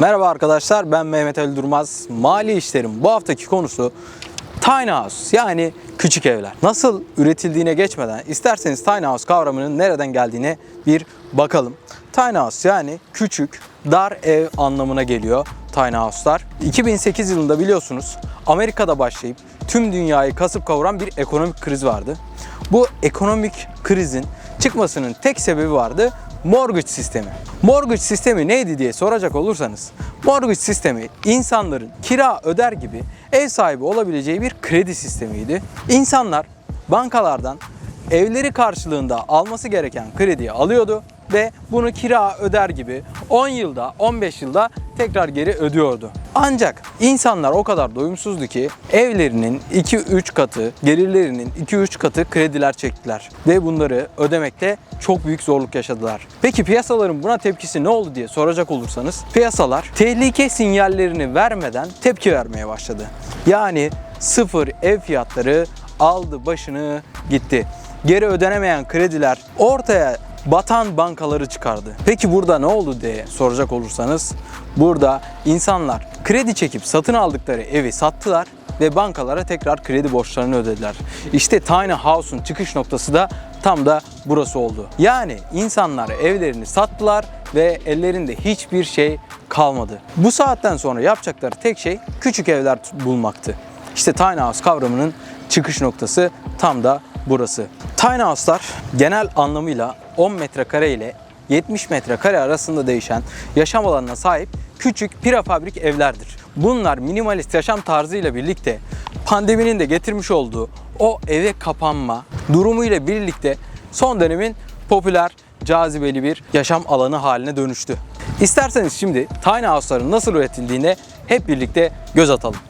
Merhaba arkadaşlar ben Mehmet Ali Durmaz. Mali işlerin bu haftaki konusu tiny house yani küçük evler. Nasıl üretildiğine geçmeden isterseniz tiny house kavramının nereden geldiğine bir bakalım. Tiny house yani küçük, dar ev anlamına geliyor tiny house'lar. 2008 yılında biliyorsunuz Amerika'da başlayıp tüm dünyayı kasıp kavuran bir ekonomik kriz vardı. Bu ekonomik krizin çıkmasının tek sebebi vardı mortgage sistemi. Mortgage sistemi neydi diye soracak olursanız, mortgage sistemi insanların kira öder gibi ev sahibi olabileceği bir kredi sistemiydi. İnsanlar bankalardan evleri karşılığında alması gereken krediyi alıyordu ve bunu kira öder gibi 10 yılda, 15 yılda tekrar geri ödüyordu. Ancak insanlar o kadar doyumsuzdu ki evlerinin 2-3 katı, gelirlerinin 2-3 katı krediler çektiler ve bunları ödemekte çok büyük zorluk yaşadılar. Peki piyasaların buna tepkisi ne oldu diye soracak olursanız piyasalar tehlike sinyallerini vermeden tepki vermeye başladı. Yani sıfır ev fiyatları aldı başını gitti. Geri ödenemeyen krediler ortaya batan bankaları çıkardı. Peki burada ne oldu diye soracak olursanız burada insanlar kredi çekip satın aldıkları evi sattılar ve bankalara tekrar kredi borçlarını ödediler. İşte Tiny House'un çıkış noktası da tam da burası oldu. Yani insanlar evlerini sattılar ve ellerinde hiçbir şey kalmadı. Bu saatten sonra yapacakları tek şey küçük evler bulmaktı. İşte Tiny House kavramının çıkış noktası tam da burası. Tiny House'lar genel anlamıyla 10 metrekare ile 70 metrekare arasında değişen yaşam alanına sahip küçük prefabrik evlerdir. Bunlar minimalist yaşam tarzıyla birlikte pandeminin de getirmiş olduğu o eve kapanma durumuyla birlikte son dönemin popüler, cazibeli bir yaşam alanı haline dönüştü. İsterseniz şimdi tiny house'ların nasıl üretildiğine hep birlikte göz atalım.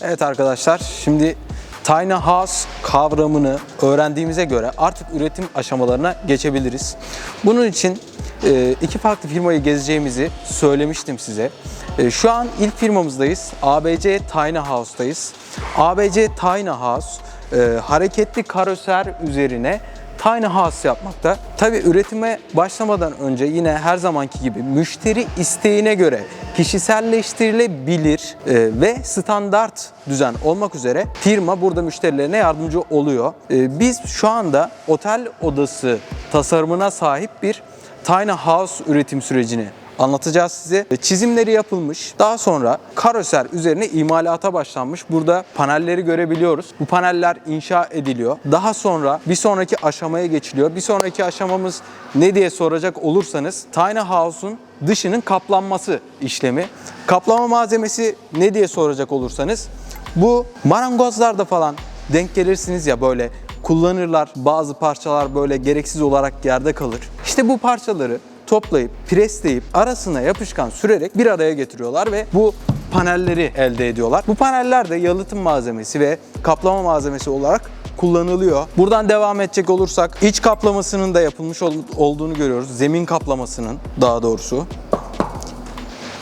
Evet arkadaşlar şimdi Tiny House kavramını öğrendiğimize göre artık üretim aşamalarına geçebiliriz. Bunun için e, iki farklı firmayı gezeceğimizi söylemiştim size. E, Şu an ilk firmamızdayız. ABC Tiny House'dayız. ABC Tiny House e, hareketli karoser üzerine Tiny House yapmakta. Tabi üretime başlamadan önce yine her zamanki gibi müşteri isteğine göre kişiselleştirilebilir e, ve standart düzen olmak üzere firma burada müşterilerine yardımcı oluyor. E, biz şu anda otel odası tasarımına sahip bir Tiny House üretim sürecini anlatacağız size. Çizimleri yapılmış. Daha sonra karoser üzerine imalata başlanmış. Burada panelleri görebiliyoruz. Bu paneller inşa ediliyor. Daha sonra bir sonraki aşamaya geçiliyor. Bir sonraki aşamamız ne diye soracak olursanız Tiny House'un dışının kaplanması işlemi. Kaplama malzemesi ne diye soracak olursanız bu marangozlarda falan denk gelirsiniz ya böyle kullanırlar. Bazı parçalar böyle gereksiz olarak yerde kalır. İşte bu parçaları toplayıp, presleyip, arasına yapışkan sürerek bir araya getiriyorlar ve bu panelleri elde ediyorlar. Bu paneller de yalıtım malzemesi ve kaplama malzemesi olarak kullanılıyor. Buradan devam edecek olursak iç kaplamasının da yapılmış ol- olduğunu görüyoruz. Zemin kaplamasının daha doğrusu.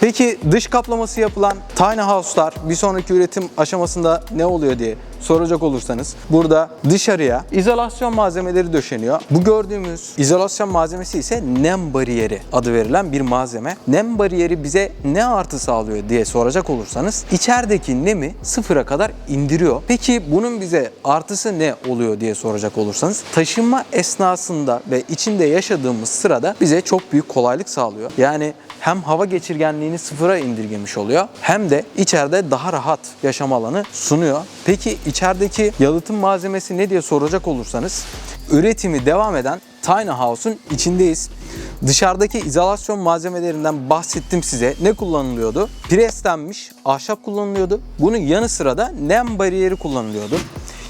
Peki dış kaplaması yapılan tiny house'lar bir sonraki üretim aşamasında ne oluyor diye soracak olursanız burada dışarıya izolasyon malzemeleri döşeniyor. Bu gördüğümüz izolasyon malzemesi ise nem bariyeri adı verilen bir malzeme. Nem bariyeri bize ne artı sağlıyor diye soracak olursanız içerideki nemi sıfıra kadar indiriyor. Peki bunun bize artısı ne oluyor diye soracak olursanız taşınma esnasında ve içinde yaşadığımız sırada bize çok büyük kolaylık sağlıyor. Yani hem hava geçirgenliğini sıfıra indirgemiş oluyor hem de içeride daha rahat yaşam alanı sunuyor. Peki içerideki yalıtım malzemesi ne diye soracak olursanız üretimi devam eden Tiny House'un içindeyiz. Dışarıdaki izolasyon malzemelerinden bahsettim size. Ne kullanılıyordu? Preslenmiş ahşap kullanılıyordu. Bunun yanı sıra da nem bariyeri kullanılıyordu.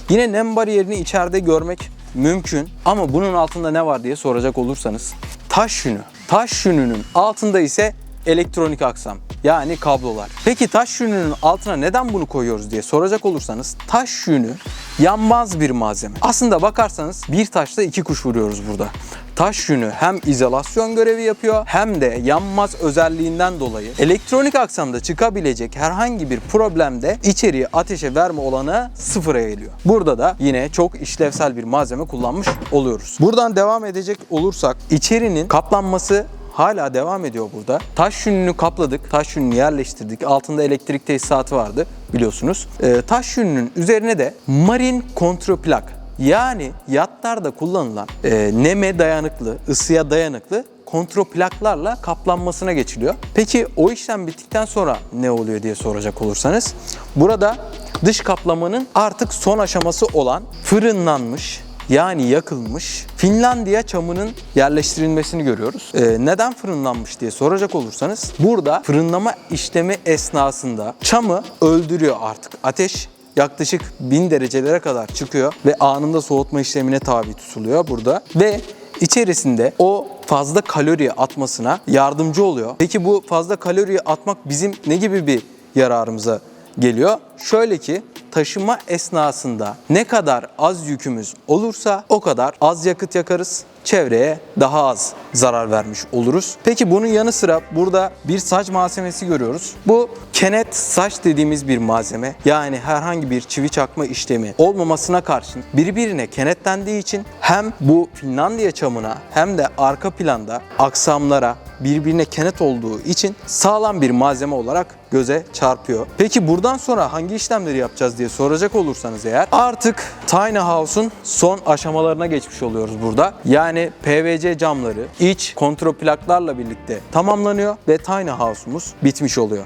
Yine nem bariyerini içeride görmek mümkün ama bunun altında ne var diye soracak olursanız taş yünü. Taş yününün altında ise elektronik aksam yani kablolar. Peki taş yününün altına neden bunu koyuyoruz diye soracak olursanız taş yünü yanmaz bir malzeme. Aslında bakarsanız bir taşla iki kuş vuruyoruz burada. Taş yünü hem izolasyon görevi yapıyor hem de yanmaz özelliğinden dolayı elektronik aksamda çıkabilecek herhangi bir problemde içeriği ateşe verme olanı sıfıra geliyor. Burada da yine çok işlevsel bir malzeme kullanmış oluyoruz. Buradan devam edecek olursak içerinin kaplanması hala devam ediyor burada. Taş yününü kapladık, taş yününü yerleştirdik. Altında elektrik tesisatı vardı biliyorsunuz. Ee, taş yününün üzerine de marin kontroplak yani yatlarda kullanılan e, neme dayanıklı, ısıya dayanıklı kontroplaklarla kaplanmasına geçiliyor. Peki o işlem bittikten sonra ne oluyor diye soracak olursanız burada dış kaplamanın artık son aşaması olan fırınlanmış yani yakılmış Finlandiya çamının yerleştirilmesini görüyoruz. Ee, neden fırınlanmış diye soracak olursanız burada fırınlama işlemi esnasında çamı öldürüyor artık. Ateş yaklaşık 1000 derecelere kadar çıkıyor ve anında soğutma işlemine tabi tutuluyor burada. Ve içerisinde o fazla kalori atmasına yardımcı oluyor. Peki bu fazla kaloriyi atmak bizim ne gibi bir yararımıza geliyor? Şöyle ki taşıma esnasında ne kadar az yükümüz olursa o kadar az yakıt yakarız. Çevreye daha az zarar vermiş oluruz. Peki bunun yanı sıra burada bir saç malzemesi görüyoruz. Bu kenet saç dediğimiz bir malzeme. Yani herhangi bir çivi çakma işlemi olmamasına karşın birbirine kenetlendiği için hem bu Finlandiya çamına hem de arka planda aksamlara birbirine kenet olduğu için sağlam bir malzeme olarak göze çarpıyor. Peki buradan sonra hangi işlemleri yapacağız diye soracak olursanız eğer artık Tiny House'un son aşamalarına geçmiş oluyoruz burada. Yani PVC camları iç kontroplaklarla birlikte tamamlanıyor ve Tiny House'umuz bitmiş oluyor.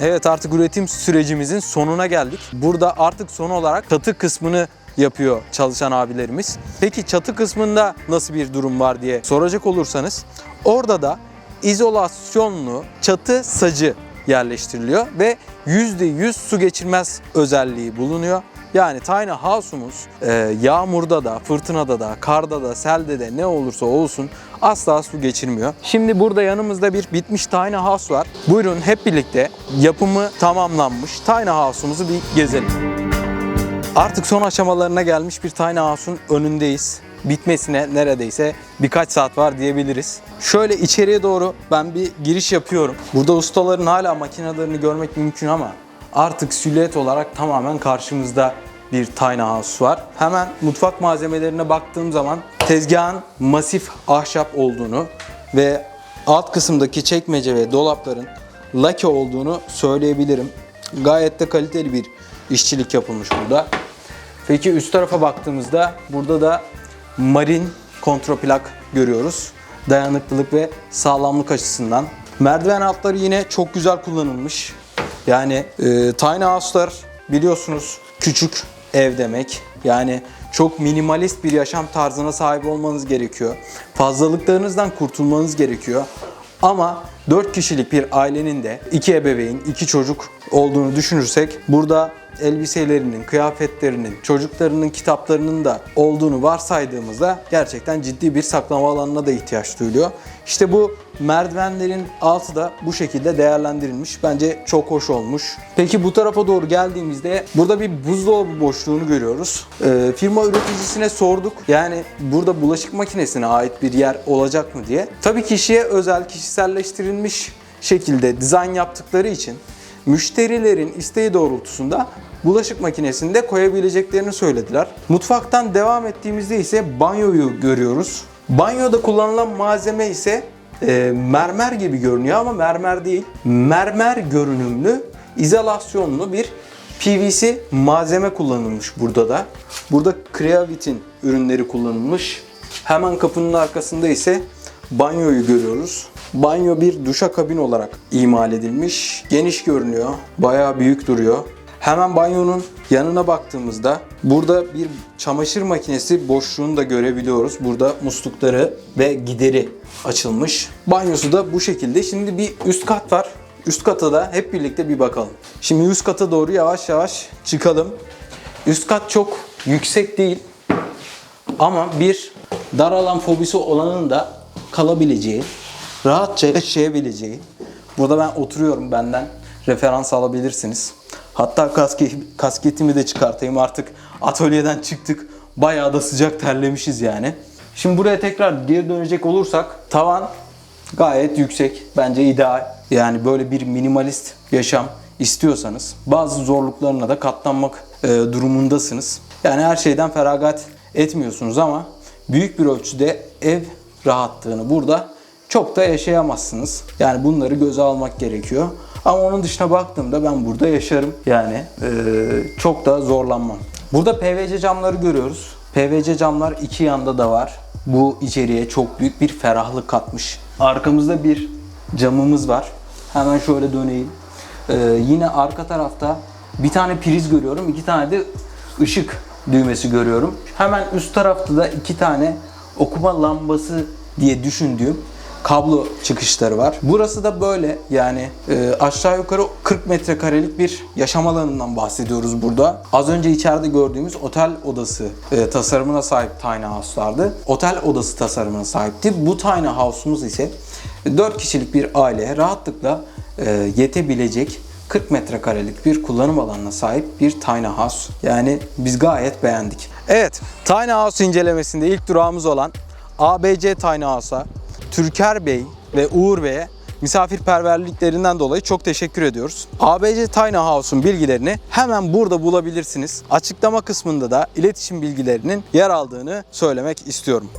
Evet artık üretim sürecimizin sonuna geldik. Burada artık son olarak çatı kısmını yapıyor çalışan abilerimiz. Peki çatı kısmında nasıl bir durum var diye soracak olursanız orada da izolasyonlu çatı sacı yerleştiriliyor ve %100 su geçirmez özelliği bulunuyor. Yani Tiny House'umuz e, yağmurda da, fırtınada da, karda da, selde de ne olursa olsun asla su geçirmiyor. Şimdi burada yanımızda bir bitmiş Tiny House var. Buyurun hep birlikte yapımı tamamlanmış Tiny House'umuzu bir gezelim. Artık son aşamalarına gelmiş bir Tiny House'un önündeyiz. Bitmesine neredeyse birkaç saat var diyebiliriz. Şöyle içeriye doğru ben bir giriş yapıyorum. Burada ustaların hala makinelerini görmek mümkün ama artık silüet olarak tamamen karşımızda bir Tiny House var. Hemen mutfak malzemelerine baktığım zaman tezgahın masif ahşap olduğunu ve alt kısımdaki çekmece ve dolapların lake olduğunu söyleyebilirim. Gayet de kaliteli bir işçilik yapılmış burada. Peki üst tarafa baktığımızda burada da marin kontroplak görüyoruz. Dayanıklılık ve sağlamlık açısından. Merdiven altları yine çok güzel kullanılmış. Yani e, tiny house'lar biliyorsunuz küçük ev demek. Yani çok minimalist bir yaşam tarzına sahip olmanız gerekiyor. Fazlalıklarınızdan kurtulmanız gerekiyor. Ama 4 kişilik bir ailenin de 2 ebeveyn, 2 çocuk olduğunu düşünürsek burada elbiselerinin, kıyafetlerinin, çocuklarının kitaplarının da olduğunu varsaydığımızda gerçekten ciddi bir saklama alanına da ihtiyaç duyuluyor. İşte bu merdivenlerin altı da bu şekilde değerlendirilmiş. Bence çok hoş olmuş. Peki bu tarafa doğru geldiğimizde burada bir buzdolabı boşluğunu görüyoruz. Ee, firma üreticisine sorduk. Yani burada bulaşık makinesine ait bir yer olacak mı diye. Tabii kişiye özel, kişiselleştirilmiş şekilde dizayn yaptıkları için müşterilerin isteği doğrultusunda bulaşık makinesini de koyabileceklerini söylediler. Mutfaktan devam ettiğimizde ise banyoyu görüyoruz. Banyoda kullanılan malzeme ise e, mermer gibi görünüyor ama mermer değil. Mermer görünümlü, izolasyonlu bir PVC malzeme kullanılmış burada da. Burada Creavit'in ürünleri kullanılmış. Hemen kapının arkasında ise banyoyu görüyoruz. Banyo bir duşakabin olarak imal edilmiş. Geniş görünüyor. Bayağı büyük duruyor. Hemen banyonun yanına baktığımızda burada bir çamaşır makinesi boşluğunu da görebiliyoruz. Burada muslukları ve gideri açılmış. Banyosu da bu şekilde. Şimdi bir üst kat var. Üst kata da hep birlikte bir bakalım. Şimdi üst kata doğru yavaş yavaş çıkalım. Üst kat çok yüksek değil. Ama bir dar alan fobisi olanın da kalabileceği, rahatça yaşayabileceği. Burada ben oturuyorum benden referans alabilirsiniz. Hatta kaske, kasketimi de çıkartayım artık atölyeden çıktık. Bayağı da sıcak terlemişiz yani. Şimdi buraya tekrar geri dönecek olursak tavan gayet yüksek. Bence ideal. Yani böyle bir minimalist yaşam istiyorsanız bazı zorluklarına da katlanmak e, durumundasınız. Yani her şeyden feragat etmiyorsunuz ama büyük bir ölçüde ev rahatlığını burada çok da yaşayamazsınız. Yani bunları göze almak gerekiyor. Ama onun dışına baktığımda ben burada yaşarım. Yani e, çok da zorlanmam. Burada PVC camları görüyoruz. PVC camlar iki yanda da var. Bu içeriye çok büyük bir ferahlık katmış. Arkamızda bir camımız var. Hemen şöyle döneyim. Ee, yine arka tarafta bir tane priz görüyorum. iki tane de ışık düğmesi görüyorum. Hemen üst tarafta da iki tane okuma lambası diye düşündüğüm kablo çıkışları var. Burası da böyle yani e, aşağı yukarı 40 metrekarelik bir yaşam alanından bahsediyoruz burada. Az önce içeride gördüğümüz otel odası e, tasarımına sahip tiny house'lardı. Otel odası tasarımına sahipti. Bu tiny house'umuz ise 4 kişilik bir aileye rahatlıkla e, yetebilecek 40 metrekarelik bir kullanım alanına sahip bir tiny house. Yani biz gayet beğendik. Evet, tiny house incelemesinde ilk durağımız olan ABC Tiny House'a Türker Bey ve Uğur Bey'e misafirperverliklerinden dolayı çok teşekkür ediyoruz. ABC Tiny House'un bilgilerini hemen burada bulabilirsiniz. Açıklama kısmında da iletişim bilgilerinin yer aldığını söylemek istiyorum.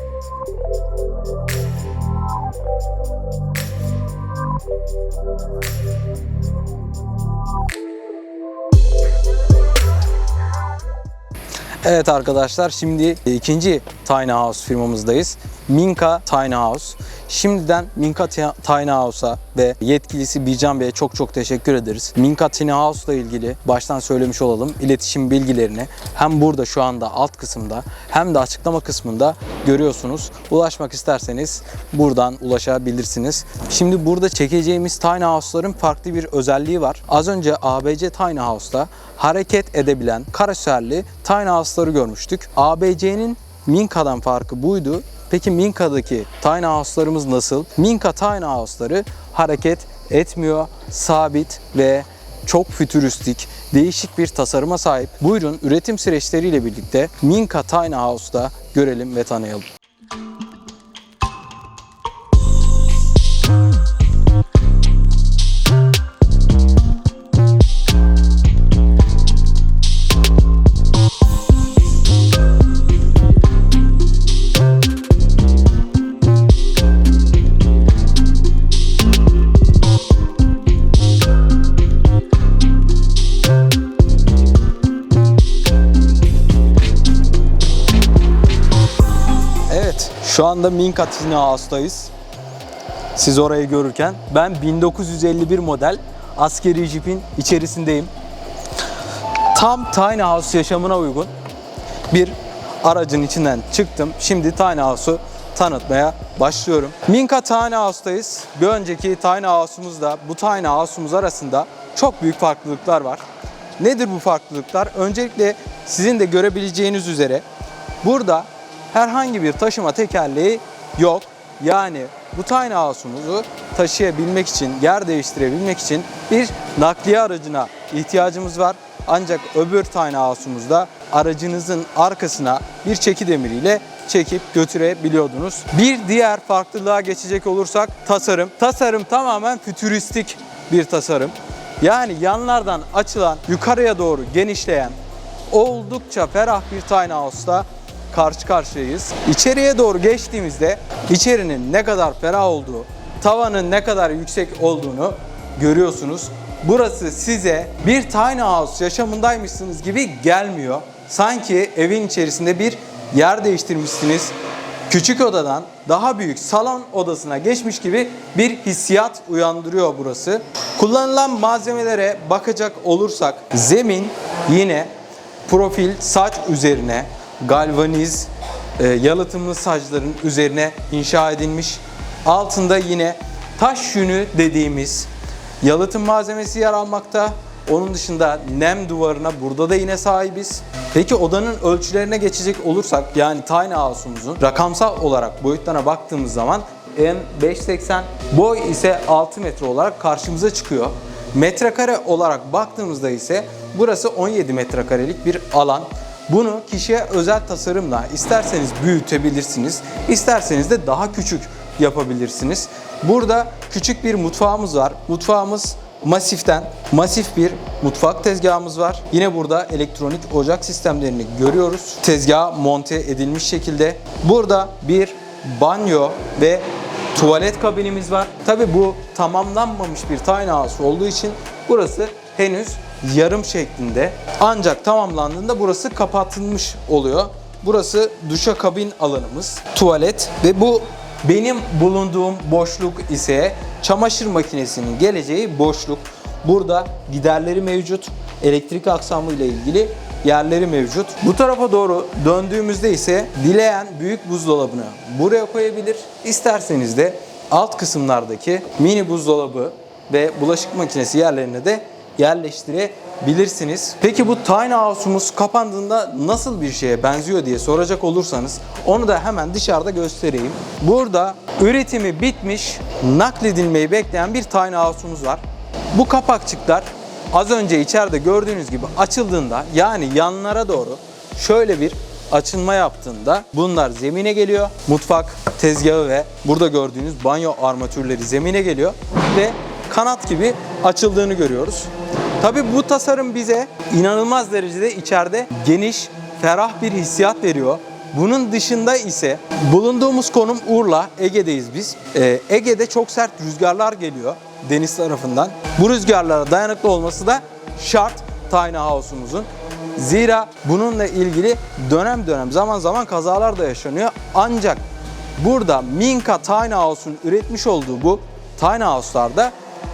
Evet arkadaşlar şimdi ikinci Tiny House firmamızdayız. Minka Tiny House. Şimdiden Minka Ti- Tiny House'a ve yetkilisi Bican Bey'e çok çok teşekkür ederiz. Minka Tiny House ile ilgili baştan söylemiş olalım. İletişim bilgilerini hem burada şu anda alt kısımda hem de açıklama kısmında görüyorsunuz. Ulaşmak isterseniz buradan ulaşabilirsiniz. Şimdi burada çekeceğimiz Tiny House'ların farklı bir özelliği var. Az önce ABC Tiny House'da hareket edebilen karoserli Tiny House'ları görmüştük. ABC'nin Minka'dan farkı buydu. Peki Minka'daki tiny house'larımız nasıl? Minka tiny house'ları hareket etmiyor, sabit ve çok fütüristik, değişik bir tasarıma sahip. Buyurun üretim süreçleriyle birlikte Minka Tiny House'da görelim ve tanıyalım. Evet, şu anda Minka Tiny House'dayız. Siz orayı görürken ben 1951 model askeri jipin içerisindeyim. Tam Tiny House yaşamına uygun bir aracın içinden çıktım. Şimdi Tiny House'u tanıtmaya başlıyorum. Minka Tiny House'dayız. Bir önceki Tiny House'umuzda bu Tiny House'umuz arasında çok büyük farklılıklar var. Nedir bu farklılıklar? Öncelikle sizin de görebileceğiniz üzere burada herhangi bir taşıma tekerleği yok. Yani bu tiny house'umuzu taşıyabilmek için, yer değiştirebilmek için bir nakliye aracına ihtiyacımız var. Ancak öbür tiny house'umuzda aracınızın arkasına bir çeki demiriyle çekip götürebiliyordunuz. Bir diğer farklılığa geçecek olursak tasarım. Tasarım tamamen fütüristik bir tasarım. Yani yanlardan açılan, yukarıya doğru genişleyen, oldukça ferah bir tiny house'da karşı karşıyayız. İçeriye doğru geçtiğimizde içerinin ne kadar ferah olduğu, tavanın ne kadar yüksek olduğunu görüyorsunuz. Burası size bir tiny house yaşamındaymışsınız gibi gelmiyor. Sanki evin içerisinde bir yer değiştirmişsiniz. Küçük odadan daha büyük salon odasına geçmiş gibi bir hissiyat uyandırıyor burası. Kullanılan malzemelere bakacak olursak zemin yine profil saç üzerine galvaniz e, yalıtımlı saçların üzerine inşa edilmiş. Altında yine taş yünü dediğimiz yalıtım malzemesi yer almakta. Onun dışında nem duvarına burada da yine sahibiz. Peki odanın ölçülerine geçecek olursak yani tiny house'umuzun rakamsal olarak boyutlarına baktığımız zaman en 5.80 boy ise 6 metre olarak karşımıza çıkıyor. Metrekare olarak baktığımızda ise burası 17 metrekarelik bir alan. Bunu kişiye özel tasarımla isterseniz büyütebilirsiniz, isterseniz de daha küçük yapabilirsiniz. Burada küçük bir mutfağımız var. Mutfağımız masiften, masif bir mutfak tezgahımız var. Yine burada elektronik ocak sistemlerini görüyoruz. Tezgaha monte edilmiş şekilde. Burada bir banyo ve tuvalet kabinimiz var. Tabi bu tamamlanmamış bir tiny house olduğu için burası henüz yarım şeklinde. Ancak tamamlandığında burası kapatılmış oluyor. Burası duşa kabin alanımız, tuvalet ve bu benim bulunduğum boşluk ise çamaşır makinesinin geleceği boşluk. Burada giderleri mevcut, elektrik aksamı ile ilgili yerleri mevcut. Bu tarafa doğru döndüğümüzde ise dileyen büyük buzdolabını buraya koyabilir. İsterseniz de alt kısımlardaki mini buzdolabı ve bulaşık makinesi yerlerine de yerleştirebilirsiniz. Peki bu tiny house'umuz kapandığında nasıl bir şeye benziyor diye soracak olursanız onu da hemen dışarıda göstereyim. Burada üretimi bitmiş, nakledilmeyi bekleyen bir tiny house'umuz var. Bu kapakçıklar az önce içeride gördüğünüz gibi açıldığında yani yanlara doğru şöyle bir açılma yaptığında bunlar zemine geliyor. Mutfak tezgahı ve burada gördüğünüz banyo armatürleri zemine geliyor ve kanat gibi açıldığını görüyoruz. Tabi bu tasarım bize inanılmaz derecede içeride geniş, ferah bir hissiyat veriyor. Bunun dışında ise bulunduğumuz konum Urla, Ege'deyiz biz. Ee, Ege'de çok sert rüzgarlar geliyor deniz tarafından. Bu rüzgarlara dayanıklı olması da şart tiny house'umuzun. Zira bununla ilgili dönem dönem zaman zaman kazalar da yaşanıyor. Ancak burada Minka Tiny House'un üretmiş olduğu bu tiny house'larda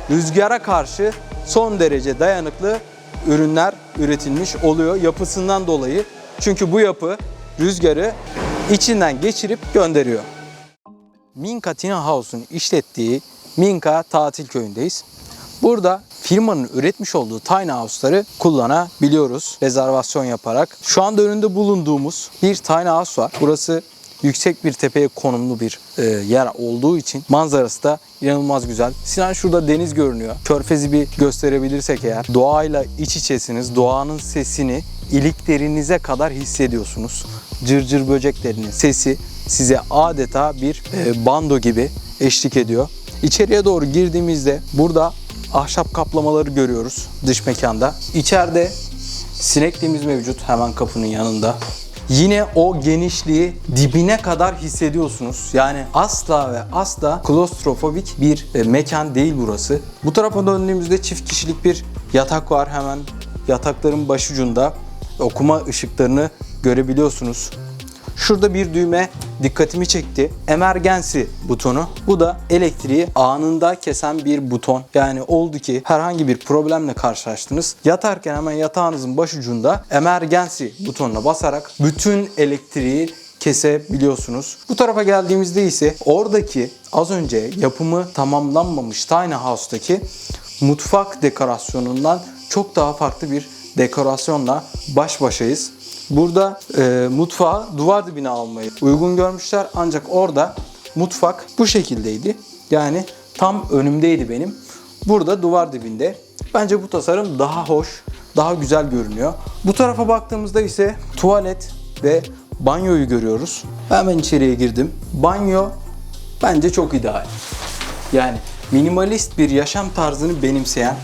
rüzgara karşı son derece dayanıklı ürünler üretilmiş oluyor yapısından dolayı. Çünkü bu yapı rüzgarı içinden geçirip gönderiyor. Minka Tiny House'un işlettiği Minka Tatil Köyü'ndeyiz. Burada firmanın üretmiş olduğu tiny house'ları kullanabiliyoruz rezervasyon yaparak. Şu anda önünde bulunduğumuz bir tiny house var. Burası yüksek bir tepeye konumlu bir e, yer olduğu için manzarası da inanılmaz güzel. Sinan şurada deniz görünüyor. Körfezi bir gösterebilirsek eğer doğayla iç içesiniz. Doğanın sesini iliklerinize kadar hissediyorsunuz. Cırcır böceklerinin sesi size adeta bir e, bando gibi eşlik ediyor. İçeriye doğru girdiğimizde burada ahşap kaplamaları görüyoruz dış mekanda. İçeride sinekliğimiz mevcut hemen kapının yanında. Yine o genişliği dibine kadar hissediyorsunuz. Yani asla ve asla klostrofobik bir e, mekan değil burası. Bu tarafa döndüğümüzde çift kişilik bir yatak var hemen yatakların başucunda. Okuma ışıklarını görebiliyorsunuz. Şurada bir düğme dikkatimi çekti. Emergency butonu. Bu da elektriği anında kesen bir buton. Yani oldu ki herhangi bir problemle karşılaştınız. Yatarken hemen yatağınızın başucunda emergency butonuna basarak bütün elektriği kesebiliyorsunuz. Bu tarafa geldiğimizde ise oradaki az önce yapımı tamamlanmamış Tiny House'daki mutfak dekorasyonundan çok daha farklı bir dekorasyonla baş başayız. Burada e, mutfağı duvar dibine almayı uygun görmüşler ancak orada mutfak bu şekildeydi. Yani tam önümdeydi benim. Burada duvar dibinde. Bence bu tasarım daha hoş, daha güzel görünüyor. Bu tarafa baktığımızda ise tuvalet ve banyoyu görüyoruz. Hemen içeriye girdim. Banyo bence çok ideal. Yani minimalist bir yaşam tarzını benimseyen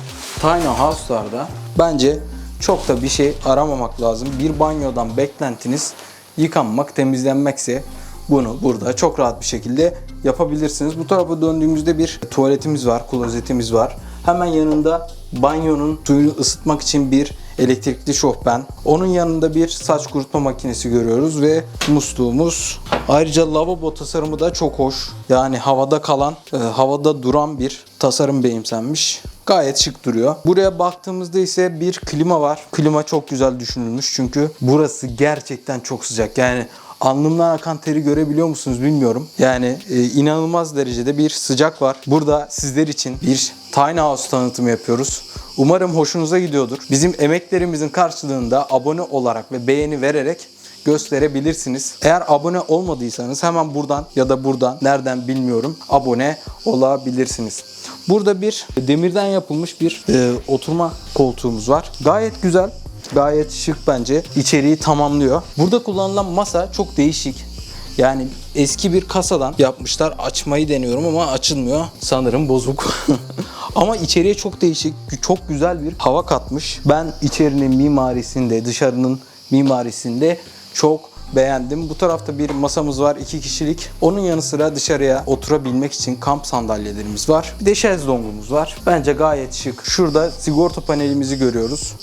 tiny house'larda bence çok da bir şey aramamak lazım. Bir banyodan beklentiniz yıkanmak, temizlenmekse bunu burada çok rahat bir şekilde yapabilirsiniz. Bu tarafa döndüğümüzde bir tuvaletimiz var, klozetimiz var. Hemen yanında banyonun suyunu ısıtmak için bir elektrikli şofben. Onun yanında bir saç kurutma makinesi görüyoruz ve musluğumuz. Ayrıca lavabo tasarımı da çok hoş. Yani havada kalan, e, havada duran bir tasarım benimsenmiş. Gayet şık duruyor. Buraya baktığımızda ise bir klima var. Klima çok güzel düşünülmüş çünkü burası gerçekten çok sıcak. Yani alnımdan akan teri görebiliyor musunuz bilmiyorum. Yani e, inanılmaz derecede bir sıcak var. Burada sizler için bir tiny house tanıtımı yapıyoruz. Umarım hoşunuza gidiyordur. Bizim emeklerimizin karşılığında abone olarak ve beğeni vererek gösterebilirsiniz. Eğer abone olmadıysanız hemen buradan ya da buradan nereden bilmiyorum abone olabilirsiniz. Burada bir demirden yapılmış bir e, oturma koltuğumuz var. Gayet güzel. Gayet şık bence. İçeriği tamamlıyor. Burada kullanılan masa çok değişik. Yani eski bir kasadan yapmışlar. Açmayı deniyorum ama açılmıyor. Sanırım bozuk. ama içeriye çok değişik, çok güzel bir hava katmış. Ben içerinin mimarisinde, dışarının mimarisinde çok beğendim. Bu tarafta bir masamız var, iki kişilik. Onun yanı sıra dışarıya oturabilmek için kamp sandalyelerimiz var. Bir de şezlongumuz var. Bence gayet şık. Şurada sigorta panelimizi görüyoruz.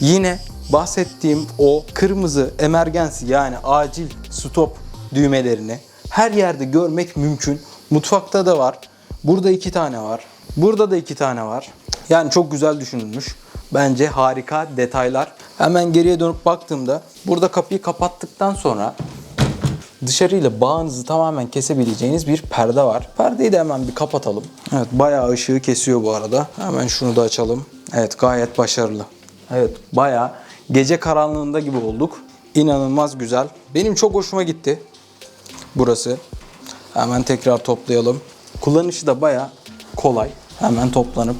Yine bahsettiğim o kırmızı emergency yani acil stop düğmelerini her yerde görmek mümkün. Mutfakta da var. Burada iki tane var. Burada da iki tane var. Yani çok güzel düşünülmüş. Bence harika detaylar. Hemen geriye dönüp baktığımda burada kapıyı kapattıktan sonra dışarıyla bağınızı tamamen kesebileceğiniz bir perde var. Perdeyi de hemen bir kapatalım. Evet bayağı ışığı kesiyor bu arada. Hemen şunu da açalım. Evet gayet başarılı. Evet bayağı gece karanlığında gibi olduk. İnanılmaz güzel. Benim çok hoşuma gitti burası. Hemen tekrar toplayalım. Kullanışı da bayağı kolay. Hemen toplanıp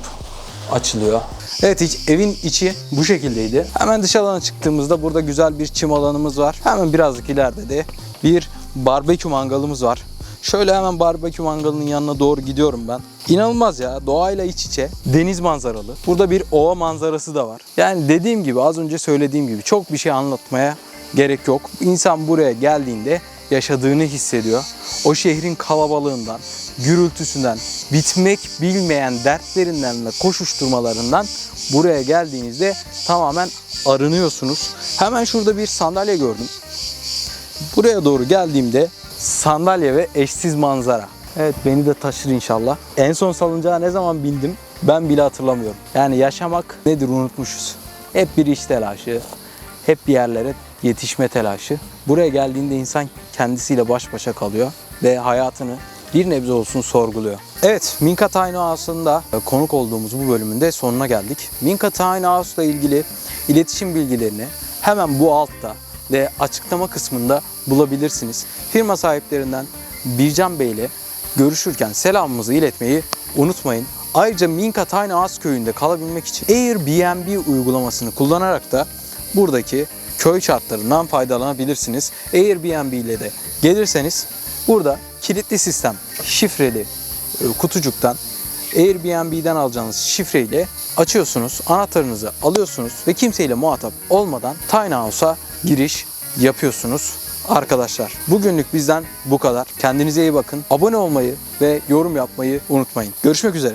açılıyor. Evet hiç evin içi bu şekildeydi. Hemen dış alana çıktığımızda burada güzel bir çim alanımız var. Hemen birazcık ileride de bir barbekü mangalımız var. Şöyle hemen barbekü mangalının yanına doğru gidiyorum ben. İnanılmaz ya doğayla iç içe deniz manzaralı. Burada bir ova manzarası da var. Yani dediğim gibi az önce söylediğim gibi çok bir şey anlatmaya gerek yok. İnsan buraya geldiğinde yaşadığını hissediyor. O şehrin kalabalığından, gürültüsünden, bitmek bilmeyen dertlerinden ve koşuşturmalarından buraya geldiğinizde tamamen arınıyorsunuz. Hemen şurada bir sandalye gördüm. Buraya doğru geldiğimde sandalye ve eşsiz manzara. Evet beni de taşır inşallah. En son salıncağa ne zaman bindim ben bile hatırlamıyorum. Yani yaşamak nedir unutmuşuz. Hep bir iş telaşı, hep bir yerlere yetişme telaşı. Buraya geldiğinde insan kendisiyle baş başa kalıyor ve hayatını bir nebze olsun sorguluyor. Evet, Minka Tiny House'unda konuk olduğumuz bu bölümün de sonuna geldik. Minka Tiny House'la ilgili iletişim bilgilerini hemen bu altta ve açıklama kısmında bulabilirsiniz. Firma sahiplerinden Bircan Bey ile görüşürken selamımızı iletmeyi unutmayın. Ayrıca Minka Tiny House köyünde kalabilmek için Airbnb uygulamasını kullanarak da buradaki köy şartlarından faydalanabilirsiniz. Airbnb ile de gelirseniz burada kilitli sistem, şifreli e, kutucuktan Airbnb'den alacağınız şifreyle açıyorsunuz, anahtarınızı alıyorsunuz ve kimseyle muhatap olmadan Tiny House'a giriş yapıyorsunuz. Arkadaşlar bugünlük bizden bu kadar. Kendinize iyi bakın. Abone olmayı ve yorum yapmayı unutmayın. Görüşmek üzere.